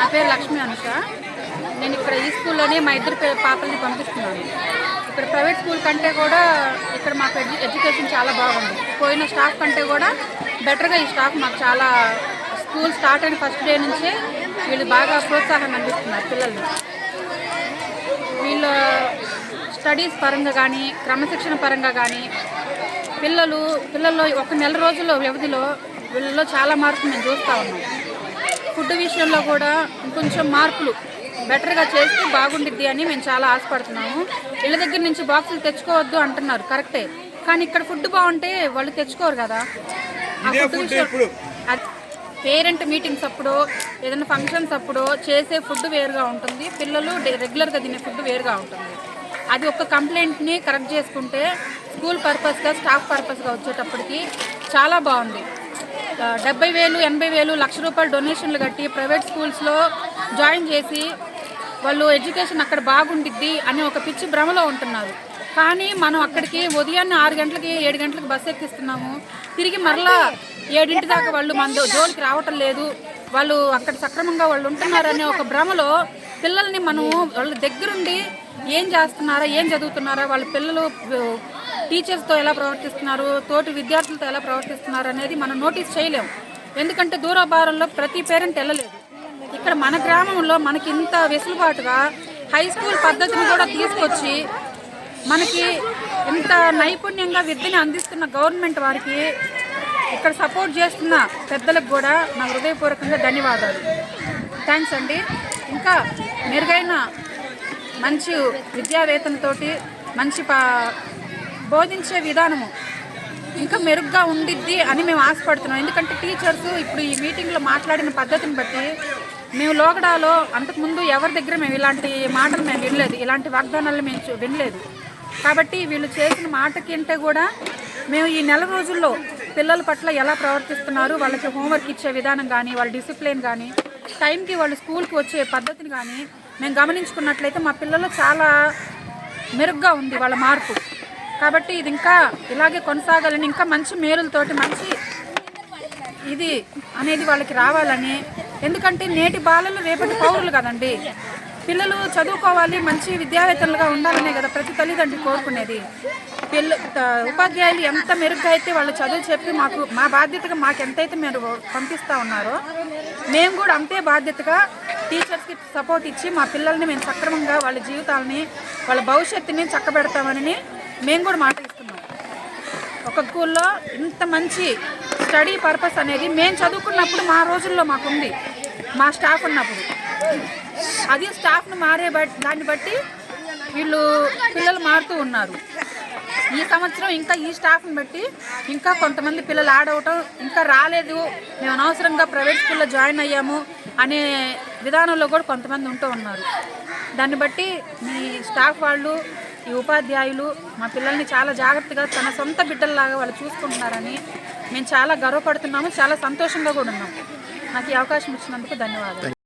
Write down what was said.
నా పేరు లక్ష్మి అనుష. నేను ఇక్కడ ఈ స్కూల్లోనే మా ఇద్దరు పాపల్ని పంపిస్తున్నాను. ఇక్కడ ప్రైవేట్ స్కూల్ కంటే కూడా ఇక్కడ మాకు ఎడ్యు- ఎడ్యుకేషన్ చాలా బాగుంది. పోయిన స్టాఫ్ కంటే కూడా బెటర్గా ఈ స్టాఫ్ మాకు చాలా స్కూల్ స్టార్ట్ అయిన ఫస్ట్ డే నుంచే వీళ్ళు బాగా ప్రోత్సాహం అందిస్తున్నారు పిల్లల్ని. వీళ్ళ స్టడీస్ పరంగా కానీ క్రమశిక్షణ పరంగా కానీ పిల్లలు పిల్లల్లో ఒక నెల రోజుల వ్యవధిలో వీళ్ళలో చాలా మార్పు మేము చూస్తూ ఉన్నాం. ఫుడ్ విషయంలో కూడా ఇంకొంచెం మార్పులు బెటర్గా చేస్తే బాగుండిద్ది అని మేము చాలా ఆశపడుతున్నాము. ఇళ్ళ దగ్గర నుంచి బాక్సులు తెచ్చుకోవద్దు అంటున్నారు కరెక్టే. కానీ ఇక్కడ ఫుడ్ బాగుంటే వాళ్ళు తెచ్చుకోరు కదా. ఆ ఫుడ్ విషయం పేరెంట్ మీటింగ్స్ అప్పుడు ఏదైనా ఫంక్షన్స్ అప్పుడు చేసే ఫుడ్ వేరుగా ఉంటుంది. పిల్లలు రెగ్యులర్గా తినే ఫుడ్ వేరుగా ఉంటుంది. అది ఒక కంప్లైంట్ని కరెక్ట్ చేసుకుంటే స్కూల్ పర్పస్గా స్టాఫ్ పర్పస్గా వచ్చేటప్పటికి చాలా బాగుంది. డెబ్బై వేలు ఎనభై వేలు లక్ష రూపాయలు డొనేషన్లు కట్టి ప్రైవేట్ స్కూల్స్లో జాయిన్ చేసి వాళ్ళు ఎడ్యుకేషన్ అక్కడ బాగుండిద్ది అనే ఒక పిచ్చి భ్రమలో ఉంటున్నారు. కానీ మనం అక్కడికి ఉదయాన్నే ఆరు గంటలకి ఏడు గంటలకు బస్సు ఎక్కిస్తున్నాము. తిరిగి మరలా ఏడింటి దాకా వాళ్ళు మన జోలికి రావటం లేదు. వాళ్ళు అక్కడ సక్రమంగా వాళ్ళు ఉంటున్నారనే ఒక భ్రమలో పిల్లల్ని మనం వాళ్ళ దగ్గరుండి ఏం చేస్తున్నారా ఏం చదువుతున్నారా వాళ్ళ పిల్లలు టీచర్స్తో ఎలా ప్రవర్తిస్తున్నారు? తోటి విద్యార్థులతో ఎలా ప్రవర్తిస్తున్నారు అనేది మనం నోటీస్ చేయలేం. ఎందుకంటే దూరభారంలో ప్రతి పేరెంట్ వెళ్ళలేదు. ఇక్కడ మన గ్రామంలో మనకి ఇంత వెసులుబాటుగా హై స్కూల్ పద్ధతిని కూడా తీసుకొచ్చి మనకి ఇంత నైపుణ్యంగా విద్యని అందిస్తున్న గవర్నమెంట్ వారికి ఇక్కడ సపోర్ట్ చేస్తున్న పెద్దలకు కూడా నా హృదయపూర్వకంగా ధన్యవాదాలు. థ్యాంక్స్ అండి. ఇంకా మెరుగైన మంచి విద్యావేతనతోటి మంచి పా బోధించే విధానము ఇంకా మెరుగ్గా ఉండిద్ది అని మేము ఆశపడుతున్నాం. ఎందుకంటే టీచర్స్ ఇప్పుడు ఈ మీటింగ్లో మాట్లాడిన పద్ధతిని బట్టి మేము లోగడాలో అంతకుముందు ఎవరి దగ్గర మేము ఇలాంటి మాటలు మేము వినలేదు. ఇలాంటి వాగ్దానాలు మేము వినలేదు. కాబట్టి వీళ్ళు చేసిన మాటకి అంటే కూడా మేము ఈ నెల రోజుల్లో పిల్లల పట్ల ఎలా ప్రవర్తిస్తున్నారు వాళ్ళకి హోంవర్క్ ఇచ్చే విధానం కానీ వాళ్ళ డిసిప్లిన్ కానీ టైంకి వాళ్ళు స్కూల్కి వచ్చే పద్ధతిని కానీ మేము గమనించుకున్నట్లయితే మా పిల్లలు చాలా మెరుగ్గా ఉంది వాళ్ళ మార్పు. కాబట్టి ఇది ఇంకా ఇలాగే కొనసాగాలని ఇంకా మంచి మేలులతోటి మంచి ఇది అనేది వాళ్ళకి రావాలని. ఎందుకంటే నేటి బాలలు రేపటి పౌరులు కదండి. పిల్లలు చదువుకోవాలి మంచి విద్యావేత్తలుగా ఉండాలనే కదా ప్రతి తల్లిదండ్రి కోరుకునేది. పిల్ల ఉపాధ్యాయులు ఎంత మెరుగ్గా అయితే వాళ్ళు చదువు చెప్పి మాకు మా బాధ్యతగా మాకు ఎంతైతే మీరు పంపిస్తూ ఉన్నారో మేము కూడా అంతే బాధ్యతగా టీచర్స్కి సపోర్ట్ ఇచ్చి మా పిల్లల్ని మేము సక్రమంగా వాళ్ళ జీవితాలని వాళ్ళ భవిష్యత్తుని చక్కబెడతామని మేము కూడా మాట ఇస్తున్నాం. ఒక స్కూల్లో ఇంత మంచి స్టడీ పర్పస్ అనేది మేము చదువుకున్నప్పుడు మా రోజుల్లో మాకుంది మా స్టాఫ్ ఉన్నప్పుడు. అది స్టాఫ్ను మారే బట్ దాన్ని బట్టి వీళ్ళు పిల్లలు మారుతూ ఉన్నారు. ఈ సంవత్సరం ఇంకా ఈ స్టాఫ్ని బట్టి ఇంకా కొంతమంది పిల్లలు ఆడవటం ఇంకా రాలేదు. మేము అనవసరంగా ప్రైవేట్ స్కూల్లో జాయిన్ అయ్యాము అనే విధానంలో కూడా కొంతమంది ఉంటూ ఉన్నారు. దాన్ని బట్టి మీ స్టాఫ్ వాళ్ళు ఈ ఉపాధ్యాయులు మా పిల్లల్ని చాలా జాగ్రత్తగా తన సొంత బిడ్డల్లాగా వాళ్ళు చూసుకుంటున్నారని మేము చాలా గర్వపడుతున్నాము చాలా సంతోషంగా కూడా ఉన్నాము. నాకు ఈ అవకాశం ఇచ్చినందుకు ధన్యవాదాలు.